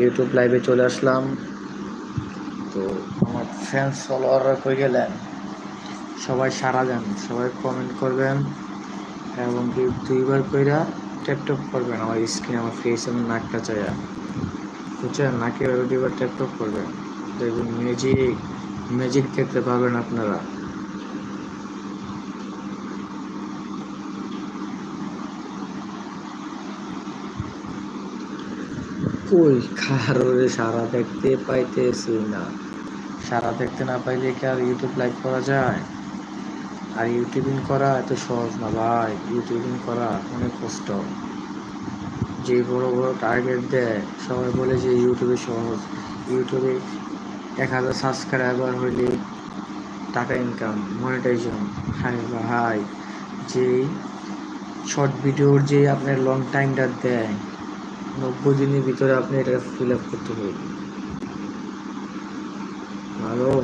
YouTube লাইভে চলে আসলাম। তো আমার ফ্যান্স ফলোয়াররা কই গেলেন? সবাই সারা দেন, সবাই কমেন্ট করবেন এবং কি দুইবার কইরা ট্যাপ ট্যাপ করবেন আমার স্ক্রিন আমার ফেস এবং নাকটা চাইয়া বুঝছেন? নাকে দুইবার ট্যাপ ট্যাপ করবেন। দেখবেন ম্যাজিক ম্যাজিক দেখতে পাবেন আপনারা। কই? কারোরে সারা দেখতে পাইতেছি না। সারা দেখতে না পাইলে কি আর ইউটিউব লাইভ করা যায়? আর ইউটিউবিং করা এত সহজ না ভাই। ইউটিউবিং করা অনেক কষ্ট। যে বড় বড় টার্গেট দেয়, সবাই বলে যে ইউটিউবে সহজ। ইউটিউবে এক হাজার সাবস্ক্রাইবার হইলে টাকা ইনকাম মনিটাইজেশন হাই ভাই। যে শর্ট ভিডিওর যে আপনার লং টাইমটা দেয় নব্বই দিনের ভিতরে আপনি এটা ফিল আপ করতে হবে ভালো?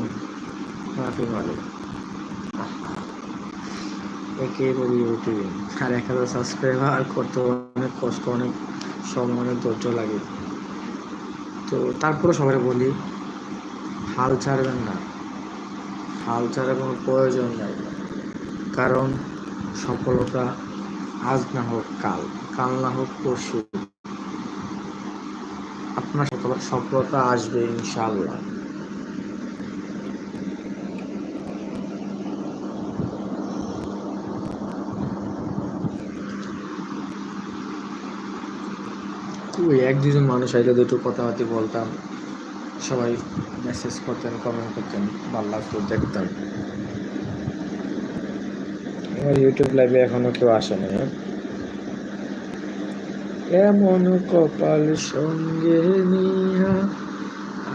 মাফি ভালো। একে বলি ইউটিউবে আর এক হাজার সাবস্ক্রাইবার করতে অনেক কষ্ট, অনেক সময়, অনেক ধৈর্য লাগে। তো তারপরে সবাই বলি, হাল ছাড়বেন না। হাল ছাড়ার কোনো প্রয়োজন নেই। কারণ সফলতা আজ না হোক কাল। কাল না হোক পরশু। আপনার সফলতা আসবে ইনশাল্লাহ ওই এক দুজন মানুষ আইলে দুটো কথা কথাবার্তি বলতাম। সবাই মেসেজ করতেন কমেন্ট করতেন ভালো লাগতো দেখতাম। আমার ইউটিউব লাইভে এখনও কেউ আসেনি হ্যাঁ? এমন কপাল সঙ্গে নিয়া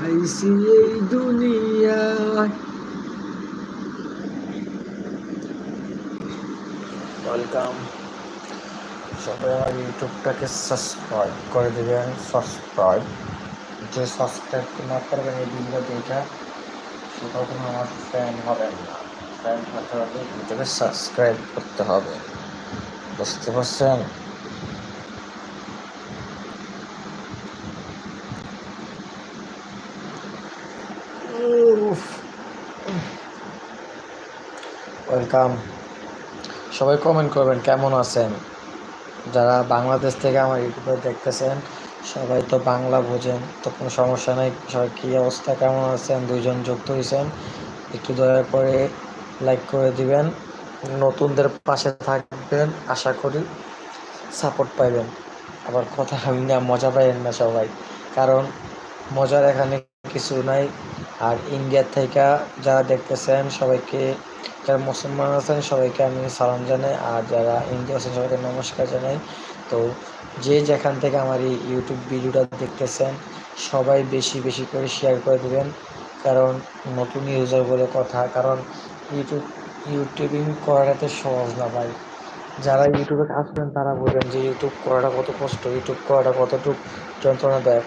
আইসি এই দুনিয়ায়। ওয়েলকাম। সবাই আমার ইউটিউবটাকে সাবস্ক্রাইব করে দেবেন, সাবস্ক্রাইব। যে সাবস্ক্রাইব না করবেন এই ভিডিও দেখে সে কখনো আমার ফ্যান হবেন না। ফ্যান হতে হলে ভিডিওকে সাবস্ক্রাইব করতে হবে। বুঝতে পারছেন? ওয়েলকাম। সবাই কমেন্ট করবেন কেমন আছেন? যারা বাংলাদেশ থেকে আমার ইউটিউবে দেখতেছেন, সবাই তো বাংলা বোঝেন, তো কোনো সমস্যা নেই। সবাই কী অবস্থা, কেমন আছেন? দুইজন যুক্ত হয়েছেন একটু দয়া করে লাইক করে দিবেন। নতুনদের পাশে থাকবেন, আশা করি সাপোর্ট পাইবেন। আবার কথা আমি না, মজা পাইবেন না সবাই। কারণ মজার এখানে কিছু নাই। আর ইন্ডিয়ার থেকে যারা দেখতেছেন, সবাইকে যারা মুসলমান আছেন, সবাইকে আমি সালাম জানাই। আর যারা ইন্ডিয়া আছেন, সবাইকে নমস্কার জানাই। তো যে যেখান থেকে আমার এই ইউটিউব ভিডিওটা দেখতেছেন, সবাই বেশি বেশি করে শেয়ার করে দেবেন। কারণ নতুন ইউজার বলে কথা, কারণ ইউটিউব ইউটিউবিং করাটা তো সহজ না ভাই। যারা ইউটিউবে কাজ করেন, তারা বলবেন যে ইউটিউব করাটা কত কষ্ট ইউটিউব করাটা কতটুকু যন্ত্রণা দেয়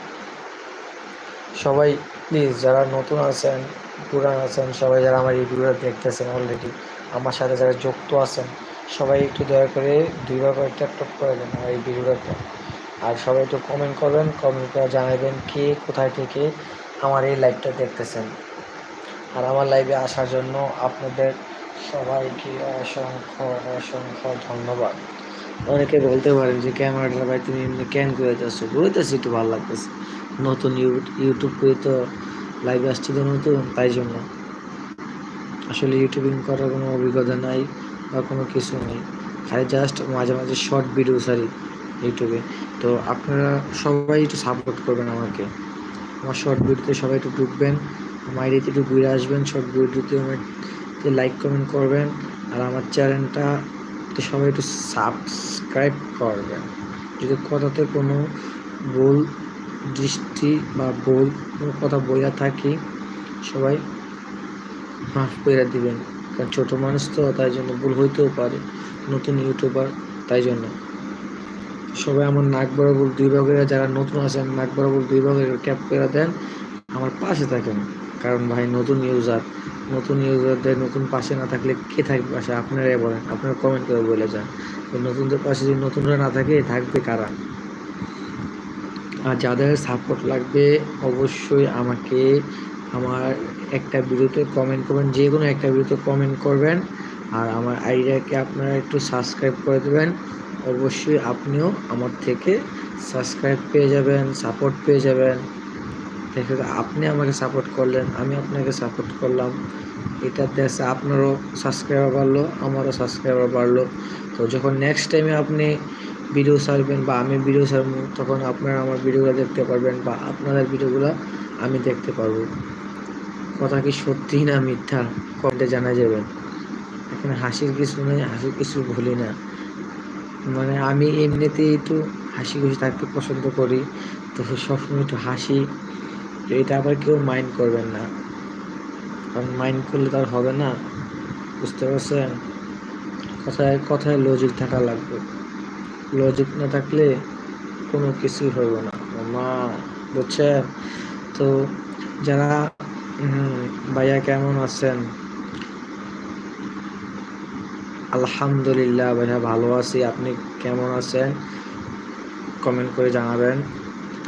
সবাই প্লিজ যারা নতুন আছেন, পুরান আছেন, সবাই যারা আমার এই দেখতেছেন অলরেডি আমার সাথে যারা যুক্ত আছেন, সবাই একটু দয়া করে দুইবার করে ট্যাপ ট্যাপ করে দেন আমার এই ভিডিওটাতে। আর সবাই একটু কমেন্ট করবেন কমেন্ট করে জানাবেন কে কোথায় থেকে আমার এই লাইভটা দেখতেছেন। আর আমার লাইভে আসার জন্য আপনাদের সবাইকে অসংখ্য অসংখ্য ধন্যবাদ। অনেকে বলতে পারেন যে, ক্যামেরাটা ভাই তুমি এমনি ক্যান করে যাচ্ছ বলতেছি একটু ভালো লাগতেছে। নতুন ইউটিউব করে তো লাইভে আসছি তো নতুন, তাই জন্য। আসলে ইউটিউবিং করার কোনো অভিজ্ঞতা নাই বা কোনো কিছু নেই। খালি জাস্ট মাঝে মাঝে শর্ট ভিডিও সারি ইউটিউবে তো আপনারা সবাই একটু সাপোর্ট করবেন আমাকে। আমার শর্ট ভিডিওতে সবাই একটু ঢুকবেন, আমার একটু ঘুরে আসবেন শর্ট ভিডিওতে আমার লাইক কমেন্ট করবেন আর আমার চ্যানেলটা সবাই একটু সাবস্ক্রাইব করবেন। যদি কথাতে কোনো ভুল দৃষ্টি বা ভুল কোনো কথা বইয়া থাকি সবাই মাফ করে দিবেন। কারণ ছোটো মানুষ তো তাই জন্য ভুল হইতেও পারে, নতুন ইউটিউবার তাই জন্য। সবাই আমার নাক বরাবর দুই ভাগের, যারা নতুন আছেন নাক বরাবর দুই ভাগের ক্যাপ করে দেন, আমার পাশে থাকেন। কারণ ভাই নতুন ইউজার, নতুন ইউজারদের নতুন পাশে না থাকলে কে থাকবে পাশে? আপনারাই বলেন, আপনারা কমেন্ট করে বলে যান। নতুনদের পাশে যদি নতুনরা না থাকে, থাকবে কারা? যাদের সাপোর্ট লাগবে, অবশ্যই আমাকে আমার একটা ভিডিওতে কমেন্ট করবেন, যে কোনো একটা ভিডিওতে কমেন্ট করবেন। আর আমার আইডিয়াকে আপনারা একটু সাবস্ক্রাইব করে দেবেন। অবশ্যই আপনিও আমার থেকে সাবস্ক্রাইব পেয়ে যাবেন সাপোর্ট পেয়ে যাবেন। দেখে আপনি আমাকে সাপোর্ট করলেন, আমি আপনাকে সাপোর্ট করলাম। এটা দেখে আপনারও সাবস্ক্রাইবার বাড়লো, আমারও সাবস্ক্রাইবার বাড়লো। তো যখন নেক্সট টাইমে আপনি ভিডিও সারবেন বা আমি ভিডিও ছাড়বো, তখন আপনারা আমার ভিডিওগুলো দেখতে পারবেন বা আপনাদের ভিডিওগুলো আমি দেখতে পারব। কথা কি সত্যি না মিথ্যা? কমেন্টে জানা যাবেন। এখানে হাসির কিছু নেই, হাসির কিছু ভুলি না। মানে আমি এমনিতেই একটু হাসি খুশি থাকতে পছন্দ করি, তো সবসময় একটু হাসি তো এটা আবার কেউ মাইন্ড করবেন না। কারণ মাইন্ড করলে তো আর হবে না, বুঝতে পারছেন? কথায় কথায় লজিক থাকা লাগবে। লজিক না থাকলে কোনো কিছুই হইব না। মা বুঝছেন? তো যারা ভাইয়া কেমন আছেন? আলহামদুলিল্লাহ ভাইয়া ভালো আছি। আপনি কেমন আছেন? কমেন্ট করে জানাবেন।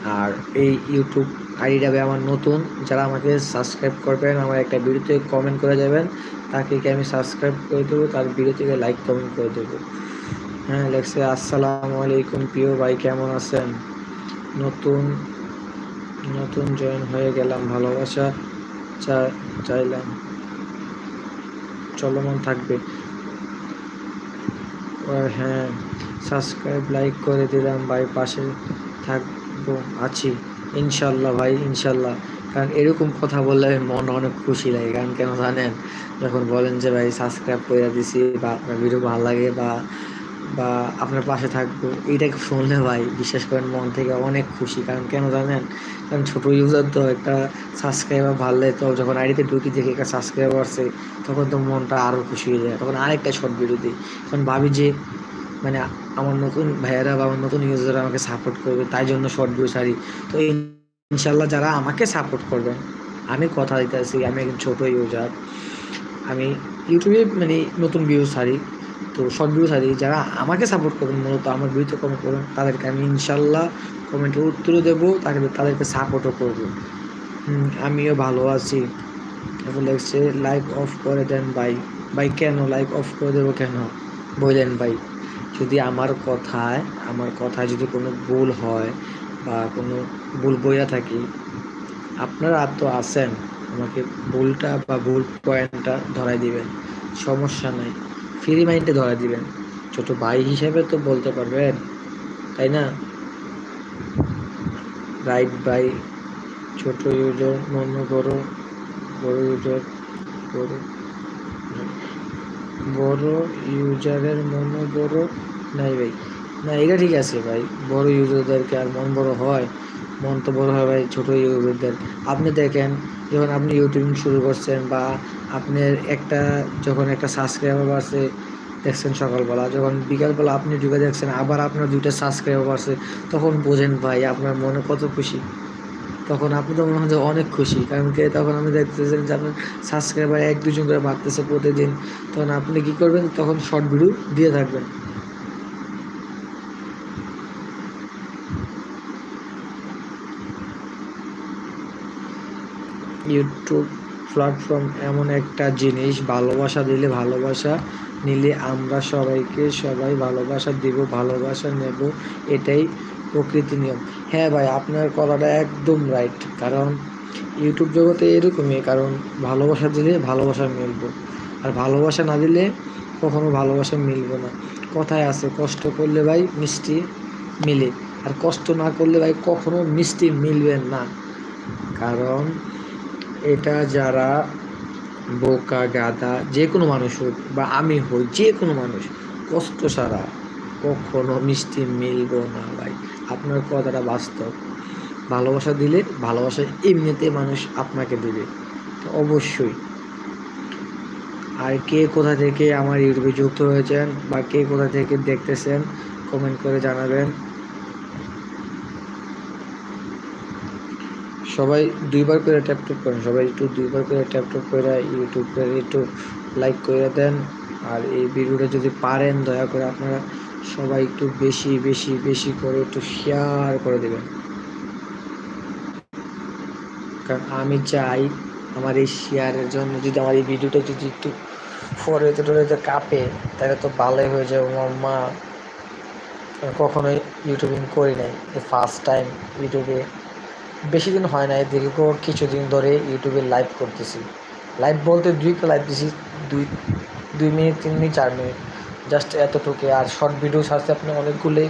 আর এই ইউটিউব আইডিটা আমার নতুন, যারা আমাকে সাবস্ক্রাইব করবেন, আমার একটা ভিডিওতে কমেন্ট করে যাবেন, তাকে কি আমি সাবস্ক্রাইব করে দেবো? তার ভিডিও থেকে লাইক, কমেন্ট করে দেবো। হ্যাঁ লেখছে আসসালামু আলাইকুম প্রিয় ভাই, কেমন আছেন? নতুন নতুন জয়েন হয়ে গেলাম, ভালোবাসা চাইলাম। চলমান থাকবে। হ্যাঁ সাবস্ক্রাইব লাইক করে দিলাম, ভাই, পাশে থাকব, আছি। ইনশাল্লাহ ভাই, ইনশাল্লাহ। কারণ এরকম কথা বললে মন অনেক খুশি লাগে, কারণ কেন জানেন? যখন বলেন যে, ভাই সাবস্ক্রাইব করে দিছি বা ভিডিও ভালো লাগে বা বা আপনার পাশে থাকব, এইটাকে শুনলে ভাই বিশ্বাস করেন মন থেকে অনেক খুশি। কারণ কেন জানেন? কারণ ছোটো ইউজার তো একটা সাবস্ক্রাইবার ভাললে তো যখন আইডিতে ঢুকি দেখে একটা সাবস্ক্রাইবার আসছে তখন তো মনটা আরও খুশি হয়ে যায়। তখন আরেকটা শর্ট ভিডিও দিই। তখন ভাবি যে মানে আমার নতুন ভাইয়েরা বা আমার নতুন ইউজাররা আমাকে সাপোর্ট করবে, তাই জন্য শর্ট ভিডিও ছাড়ি। তো এই ইনশাল্লাহ যারা আমাকে সাপোর্ট করবেন, আমি কথা দিতেছি আমি একজন ছোটো ইউজার আমি ইউটিউবে মানে নতুন ভিউ ছাড়ি। তো শর্ট ভিডিও যারা আমাকে সাপোর্ট করবেন, মূলত আমার ভিডিওতে কমেন্ট করবেন, তাদেরকে আমি ইনশাল্লাহ কমেন্টের উত্তরও দেবো, তাকে তাদেরকে সাপোর্টও করব। আমিও ভালো আছি। এখন লাগছে লাইভ অফ করে দেন ভাই। ভাই কেন লাইভ অফ করে দেবো কেন? বললেন ভাই। যদি আমার কথায় আমার কথায় যদি কোনো ভুল হয় বা কোনো ভুল বইয়া থাকি, আপনারা তো আছেন, আমাকে ভুলটা বা ভুল পয়েন্টটা ধরাই দিবেন। সমস্যা নাই। ফ্রি মাইন্ডে ধরাই দিবেন। ছোট ভাই হিসেবে তো বলতে পারবেন, তাই না? রাইট ভাই ছোট ইউজার মন বড় বড় ইউজার বড় বড় ইউজারের মন বড় নাই ভাই। না, এটা ঠিক আছে ভাই, বড় ইউজারদেরকে আর মন বড় হয়, মন তো বড় হয় ভাই, ছোট ইউজারদের আপনি দেখেন যখন আপনি ইউটিউবিং শুরু করছেন বা আপনার একটা, যখন একটা সাবস্ক্রাইবার বাড়ছে, দেখছেন সকালবেলা, যখন বিকালবেলা আপনি ঢুকে দেখছেন, আবার আপনার দুইটা সাবস্ক্রাইবার বাড়ছে, তখন বোঝেন ভাই আপনার মনে কত খুশি। তখন আপনি তো মনে হয় অনেক খুশি, কারণ কি তখন আমি দেখতেছেন যে আপনার সাবস্ক্রাইবার এক দুজন করে বাড়তেছে প্রতিদিন। তখন আপনি কি করবেন? তখন শর্ট ভিডিও দিয়ে থাকবেন। ইউটিউব প্ল্যাটফর্ম এমন একটা জিনিস, ভালোবাসা দিলে ভালোবাসা নিলে আমরা সবাইকে সবাই ভালোবাসা দিব, ভালোবাসা নেব, এটাই প্রকৃতি নিয়ম। হ্যাঁ ভাই, আপনার কথাটা একদম রাইট কারণ ইউটিউব জগতে এরকমই, কারণ ভালোবাসা দিলে ভালোবাসা মিলব, আর ভালোবাসা না দিলে কখনো ভালোবাসা মিলবে না। কথায় আছে, কষ্ট করলে ভাই মিষ্টি মিলে, আর কষ্ট না করলে ভাই কখনো মিষ্টি মিলবে না। কারণ এটা যারা বোকা গাদা যে কোনো মানুষ হোক বা আমি হই, যে কোনো মানুষ, কষ্ট সারা কখনো মিষ্টি মিলব না ভাই। আপনার কথাটা বাস্তব। ভালোবাসা দিলে ভালোবাসা এমনিতে মানুষ আপনাকে দেবে। তো অবশ্যই। আর কে কোথা থেকে আমার ইউটিউবে যুক্ত হয়েছেন বা কে কোথা থেকে দেখতেছেন কমেন্ট করে জানাবেন। সবাই দুইবার করে ট্যাপ ট্যাপ করেন। সবাই একটু দুইবার করে ট্যাপ ট্যাপ করে ইউটিউব করে একটু লাইক করে দেন। আর এই ভিডিওটা যদি পারেন, দয়া করে আপনারা সবাই একটু বেশি বেশি বেশি করে একটু শেয়ার করে দেবেন। কারণ আমি চাই আমার এই শেয়ারের জন্য যদি আমার এই ভিডিওটা যদি একটু ফোরেতে টোরেতে কাঁপে, তাহলে তো ভালোই হয়ে যাবে। আমার মা কখনোই ইউটিউবিং করি নাই। এই ফার্স্ট টাইম ইউটিউবে বেশি দিন হয় নাই, দীর্ঘ কিছুদিন ধরে ইউটিউবে লাইভ করতেছি। লাইভ বলতে দুইটা লাইভ দিছি, দুই দুই মিনিট, তিন মিনিট, চার মিনিট। জাস্ট এতটুকু। আর শর্ট ভিডিও ছাড়ছি আপনি অনেকগুলোই।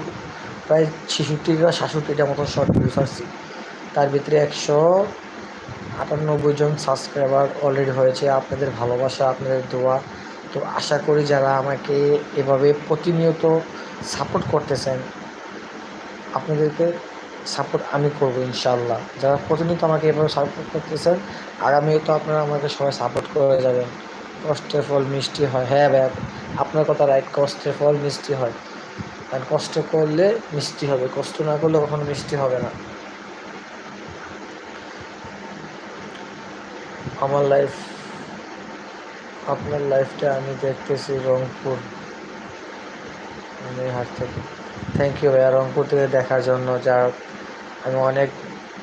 প্রায় ছেষট্টি বা সাতষট্টিটা মতো শর্ট ভিডিও ছাড়ছি। তার ভিতরে একশো আটানব্বই জন সাবস্ক্রাইবার অলরেডি হয়েছে। আপনাদের ভালোবাসা, আপনাদের দোয়া। তো আশা করি যারা আমাকে এভাবে প্রতিনিয়ত সাপোর্ট করতেছেন, আপনাদেরকে সাপোর্ট আমি করব ইনশাল্লাহ যারা প্রতিনিয়ত আমাকে এভাবে সাপোর্ট করতেছেন আগামীও তো আপনারা আমাকে সবাই সাপোর্ট করে যাবেন। কষ্টের ফল মিষ্টি হয়। হ্যাঁ ভাই, আপনার কথা রাইট কষ্টের ফল মিষ্টি হয়। কারণ কষ্ট করলে মিষ্টি হবে, কষ্ট না করলে কখনো মিষ্টি হবে না। আমার লাইফ আপনার লাইফটা আমি দেখতেছি রংপুর, আমি হাট থেকে। থ্যাংক ইউ ভাইয়া রংপুর থেকে দেখার জন্য। যা আমি অনেক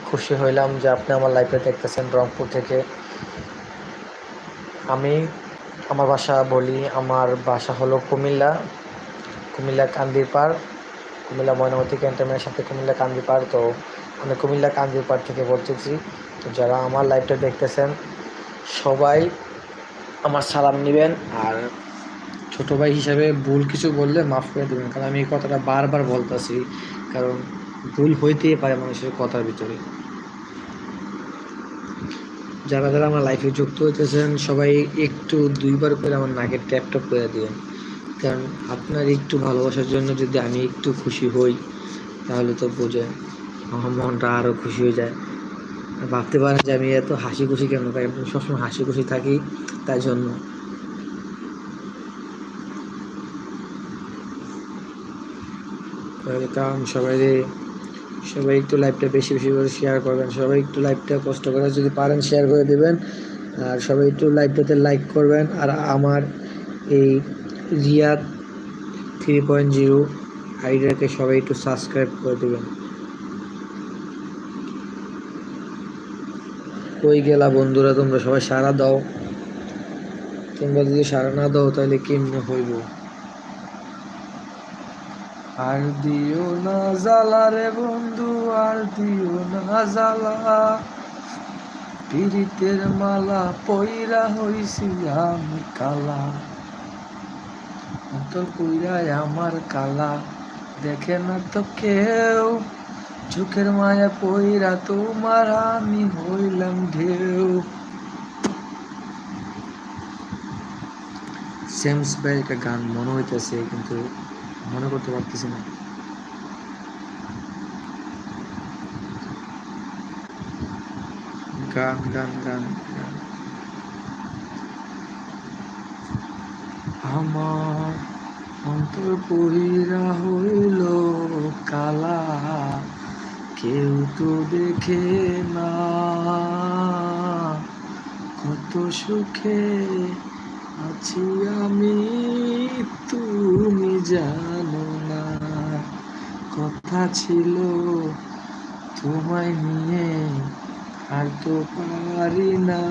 খুশি হইলাম যে আপনি আমার লাইফে দেখতেছেন রংপুর থেকে। আমি আমার বাসা বলি, আমার বাসা হলো কুমিল্লা কুমিল্লা কান্দিরপাড় কুমিল্লা ময়নামতি ক্যান্টনমেন্টের সাথে কুমিল্লা কান্দিরপাড় তো আমি কুমিল্লা কান্দিরপাড় থেকে বলতেছি, তো যারা আমার লাইভটা দেখতেছেন, সবাই আমার সালাম নেবেন। আর ছোটো ভাই হিসাবে ভুল কিছু বললে মাফ করে দেবেন, কারণ আমি এই কথাটা বারবার বলতেছি। কারণ ভুল হইতেই পারে মানুষের কথার ভিতরে। যারা যারা আমার লাইফে যুক্ত হইতেছেন, সবাই একটু দুইবার করে আমার নাকের ট্যাপ ট্যাপ করে দিবেন কারণ আপনার একটু ভালোবাসার জন্য যদি আমি একটু খুশি হই, তাহলে তো বোঝেন আমার মনটা আরও খুশি হয়ে যায়। ভাবতে পারেন যে আমি এত হাসি খুশি কেন? তাই আমি সবসময় হাসি খুশি থাকি, তাই জন্য। কারণ সবাই সবাই একটু লাইভটা বেশি বেশি করে শেয়ার করবেন। সবাই একটু লাইভটা কষ্ট করে যদি পারেন শেয়ার করে দেবেন। আর সবাই একটু লাইভটাতে লাইক করবেন। আর আমার এই রিয়াদ থ্রি পয়েন্ট জিরো আইডিয়াকে সবাই একটু সাবস্ক্রাইব করে দেবেন। কই গেলা বন্ধুরা, তোমরা সবাই সারা দাও। তোমরা যদি সারা না দাও, তাহলে কেমনে হইব? আর দিও না জ্বালা রে বন্ধু, আর দিও না জ্বালা। পীড়িতের মালা পইরা হইছি আমি কালা। অন্তর কইরায় আমার কালা। দেখে না তো কেউ, চোখের মায়া পইরা তোমার আমি হইলাম ঢেউ। সেমস ভাই একটা গান মনে হইতেছে, কিন্তু মনে করতে পারতেছি না। গান গান গান আমার অন্তর পহিরা হইল কালা, কেউ তো দেখে না। কত সুখে আছি আমি, তুমি না কথা ছিল। তোমায় নিয়ে আর তো পারি না।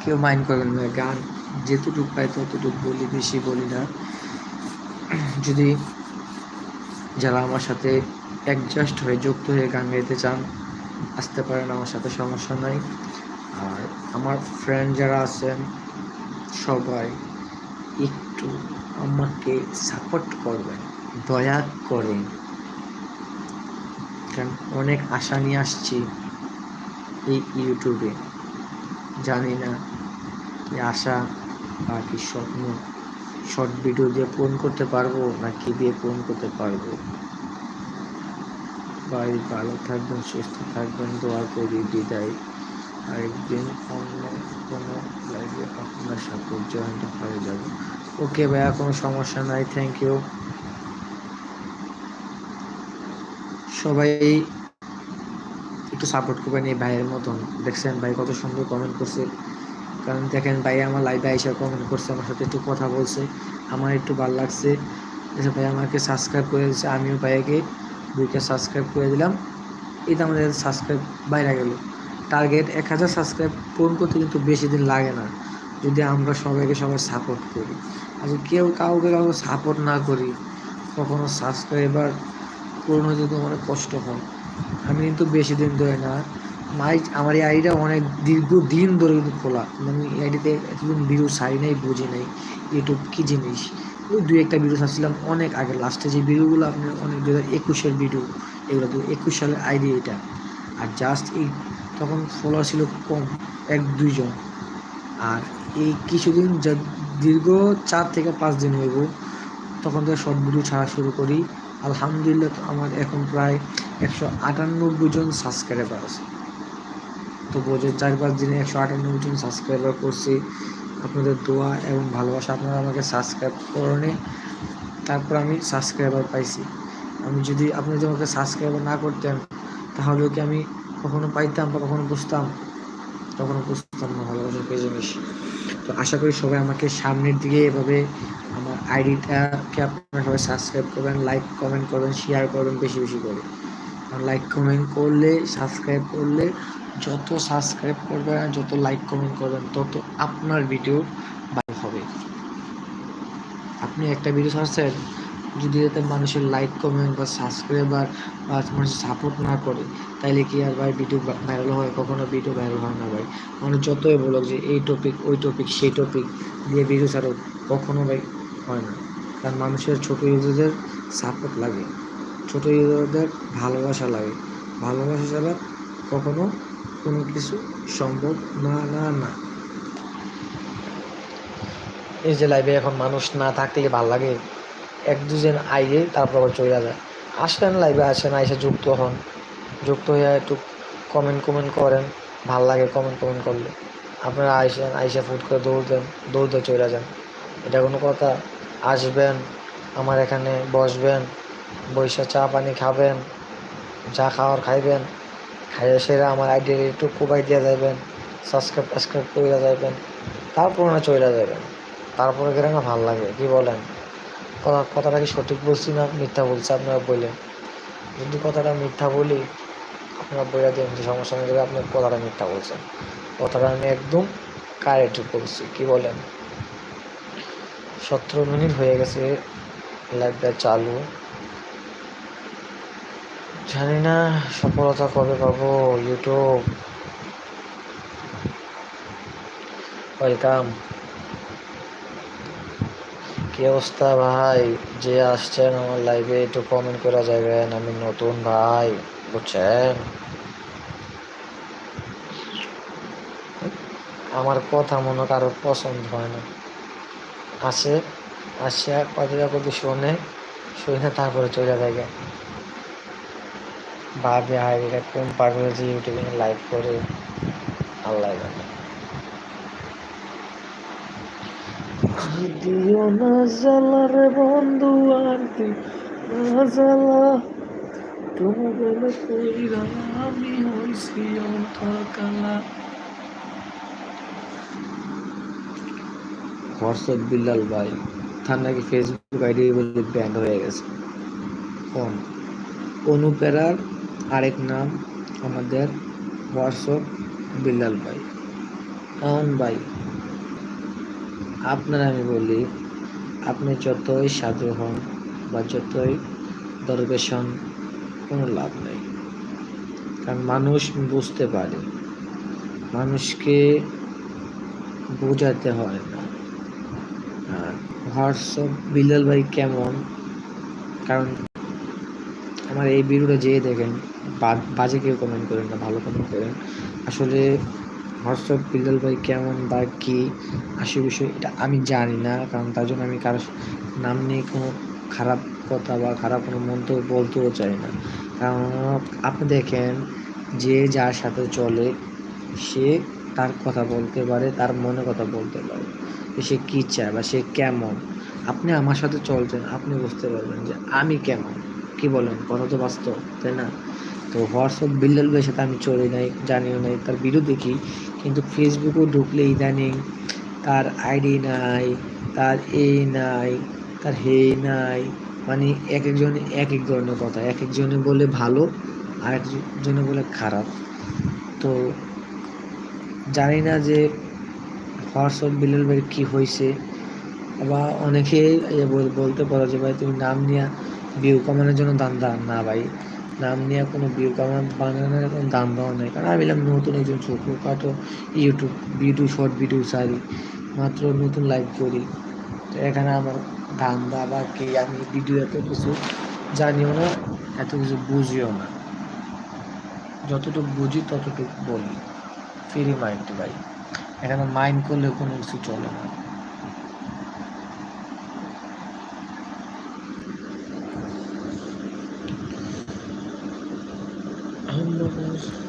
কেউ মাইন্ড করবেন না, গান যেতটুকু পাই ততটুকু বলি, বেশি বলি না। যদি যারা আমার সাথে অ্যাডজাস্ট হয়ে, যুক্ত হয়ে গান গাইতে চান, আসতে পারেন, আমার সাথে সমস্যা নাই। আর আমার ফ্রেন্ড যারা আছেন, সবাই একটু আমাকে সাপোর্ট করবেন, দয়া করেন। কারণ অনেক আশা নিয়ে আসছি এই ইউটিউবে। জানি না কি আশা বা কি স্বপ্ন। শর্ট ভিডিও দিয়ে পূরণ করতে পারব না কি দিয়ে পূরণ করতে পারব? ভাই, ভালো থাকবেন, সুস্থ থাকবেন, দোয়া করি, বিদায়। আরেকদিন অন্য কোনো লাইভে আপনার সাথে জয়েন্ট হয়ে যাব। ওকে ভাইয়া, কোনো সমস্যা নাই থ্যাংক ইউ সবাই একটু সাপোর্ট করবেন এই ভাইয়ের মতন। দেখছেন ভাই কত সুন্দর কমেন্ট করছে। কারণ দেখেন ভাই আমার লাইভে এসে কমেন্ট করছে, আমার সাথে একটু কথা বলছে। আমার একটু ভালো লাগছে। ভাই আমাকে সাবস্ক্রাইব করে দিচ্ছে আমিও ভাইয়াকে দুইটা সাবস্ক্রাইব করে দিলাম। এটা আমাদের সাবস্ক্রাইব বাইরে গেল। টার্গেট এক হাজার সাবস্ক্রাইব পূরণ করতে কিন্তু বেশি দিন লাগে না। যদি আমরা সবাইকে সবাই সাপোর্ট করি। আর কেউ কাউকে কাউকে সাপোর্ট না করি, কখনো সাবস্ক্রাইবার পূরণ হতে তো অনেক কষ্ট হয়। আমি কিন্তু বেশি দিন ধরে না। মাই, আমার এই আইডিটা অনেক দীর্ঘ দিন ধরে কিন্তু খোলা। মানে এই আইডিতে এতদিন ভিডিও সারি নাই, বুঝি নাই ইউটিউব কী জিনিস। ওই দুই একটা ভিডিও ছাড়ছিলাম অনেক আগে। লাস্টে যে ভিডিওগুলো আপনার অনেক দু হাজার একুশের ভিডিও, এগুলো দু একুশ সালের আইডি এটা। আর জাস্ট এই তখন ফলোয়ার ছিল কম, এক দুইজন আর এই কিছুদিন যা দীর্ঘ চার থেকে পাঁচ দিন হইব তখন থেকে শর্ট ভিডিও ছাড়া শুরু করি। আলহামদুলিল্লাহ আমার এখন প্রায় একশো আটানব্বই জন সাবস্ক্রাইবার আছে। তো বোঝে চার পাঁচ দিনে একশো আটানব্বই জন সাবস্ক্রাইবার করছি। আপনাদের দোয়া এবং ভালোবাসা, আপনারা আমাকে সাবস্ক্রাইব করনে, তারপর আমি সাবস্ক্রাইবার পাইছি। আমি যদি আপনি যদি আমাকে সাবস্ক্রাইবার না করতেন তাহলে কি আমি কখনো পাইতাম বা কখনো বুঝতাম? কখনো বুঝতাম না ভালোবাসার কী জিনিস? তো আশা করি সবাই আমাকে সামনের দিকে এভাবে আইডিটাকে আপনারা সবাই সাবস্ক্রাইব করবেন লাইক কমেন্ট করবেন শেয়ার করবেন বেশি বেশি করে। লাইক কমেন্ট করলে সাবস্ক্রাইব করলে যত সাবস্ক্রাইব করবেন আর যত লাইক কমেন্ট করবেন, তত আপনার ভিডিও ভালো হবে। আপনি একটা ভিডিও ছাড়ছেন, যদি এতে মানুষের লাইক কমেন্ট বা সাবস্ক্রাইবার বা মানুষের সাপোর্ট না করে, তাইলে কি আর ভাই ভিডিও ভাইরাল হয়? কখনো ভিডিও ভাইরাল হয় না ভাই। মানে যতই বলো যে এই টপিক ওই টপিক সেই টপিক দিয়ে ভিডিও ছাড়ো কখনো ভাই হয় না। কারণ মানুষের ছোটো ইউজারদের সাপোর্ট লাগে। ছোটো ইউজারদের ভালোবাসা লাগে। ভালোবাসা ছাড়া কখনো কোনো কিছু সম্ভব না না না। এই যে লাইভে এখন মানুষ না থাকলে ভালো লাগে। এক দুজন আইয়ে তারপর আবার চলে যায়। আসেন লাইভে আসেন, আইসে যুক্ত হন। যুক্ত হয়ে একটু কমেন্ট কমেন্ট করেন। ভালো লাগে কমেন্ট কমেন্ট করলে। আপনারা আইসেন, আইসে ফুট করে দৌড় দেন দৌড়তে চলে যান। এটা কোনো কথা। আসবেন, আমার এখানে বসবেন বৈশা চা পানি খাবেন, যা খাওয়ার খাইবেন, খাইয়ে সেরা আমার আইডি একটু কোবাই দিয়ে যাবেন সাবস্ক্রাইব টাবস্ক্রাইব করে যাবেন তারপর না চলে যাবেন তারপরে গেলে না ভালো লাগে, কি বলেন? কথা কথাটা কি সঠিক বলছি না মিথ্যা বলছি আপনারা বললেন যদি কথাটা মিথ্যা বলি, আপনারা বলে দিন যে সমস্যা নেই আপনি কথাটা মিথ্যা বলছেন। কথাটা আমি একদম কারেক্ট বলছি, কি বলেন? সতেরো মিনিট হয়ে গেছে লাইভটা চালু। জানি না সফলতা কবে পাবো ইউটিউব ওয়েলকাম কি অবস্থা ভাই? যে আসছেন আমার লাইভে একটু কমেন্ট করা যাবেন, আমি নতুন ভাই, বুঝছেন? আমার কথা মনে কারোর পছন্দ হয় না। আসে আসিয়া কথা কথা শোনে, শুনে তারপরে চলে যায় ভাবে, হায় এটা কোন যে ইউটিউবে লাইভ করে? আল্লাহ জানে। দিও না জ্বালা রে বন্ধু আর না জ্বালা। তোমার কইরা আমি হইছি অন্তর হোয়াটসঅ্যাপ বিল্লাল ভাই, তার নাকি ফেসবুক আইডি বলে ব্যান্ড হয়ে গেছে। কোন অনুপেরার আরেক নাম আমাদের হোয়াটসঅ্যাপ বিল্লাল ভাই। কারণ ভাই, আপনার আমি বলি, আপনি যতই সাধু হন বা যতই দরবেশ হন, কোনো লাভ নেই। কারণ মানুষ বুঝতে পারে, মানুষকে বোঝাতে হয় না। হোয়াটসঅ্যাপ বিল্লাল ভাই, কেমন? কারণ আমার এই ভিডিওটা যেয়ে দেখেন বাজে কেউ কমেন্ট করেন না, ভালো কমেন্ট করেন। আসলে হোয়াটসঅ্যাপ বিল্লাল ভাই, কেমন বা কী? আসে বিষয় এটা আমি জানি না, কারণ তার জন্য আমি কারোর নাম নিয়ে কোনো খারাপ কথা বা খারাপ কোনো মন্তব্য বলতেও চাই না। কারণ আপনি দেখেন, যে যার সাথে চলে, সে তার কথা বলতে পারে, তার মনে কথা বলতে পারে সে কী চায় বা সে কেমন। আপনি আমার সাথে চলছেন, আপনি বুঝতে পারবেন যে আমি কেমন। কি বলেন? কথা তো বাস্তব, তাই না? তো হোয়াটসঅ্যাপ ভাইয়ের সাথে আমি চলি নাই, জানিও নাই, তার ভিডিও দেখি কিন্তু ফেসবুকেও ঢুকলে ইদানিং তার আইডি নাই, তার এই নাই, তার হে নাই মানে এক একজনে এক এক ধরনের কথা এক একজনে বলে ভালো আর একজনে বলে খারাপ। তো জানি না যে হোয়াটসঅ্যাপ বিলের ভাই কী হয়েছে বা অনেকে বলতে পারো যে ভাই তুমি নাম নিয়ে ভিউ কামানোর জন্য দান দান না ভাই, নাম নিয়ে কোনো ভিউ কামান বানানোর কোনো দাম দেওয়া নেই। কারণ আমি বললাম নতুন একজন ছোটোখাটো ইউটিউব ভিডিও শর্ট ভিডিও সারি মাত্র নতুন লাইভ করি। তো এখানে আমার ধান্দা বা কি আমি ভিডিও এত কিছু জানিও না, এত কিছু বুঝিও না। যতটুকু বুঝি ততটুকু বলি। ফ্রি মাইন্ড ভাই। এখানে মাইন্ড করলে কোনো কিছু চলে না। দূরে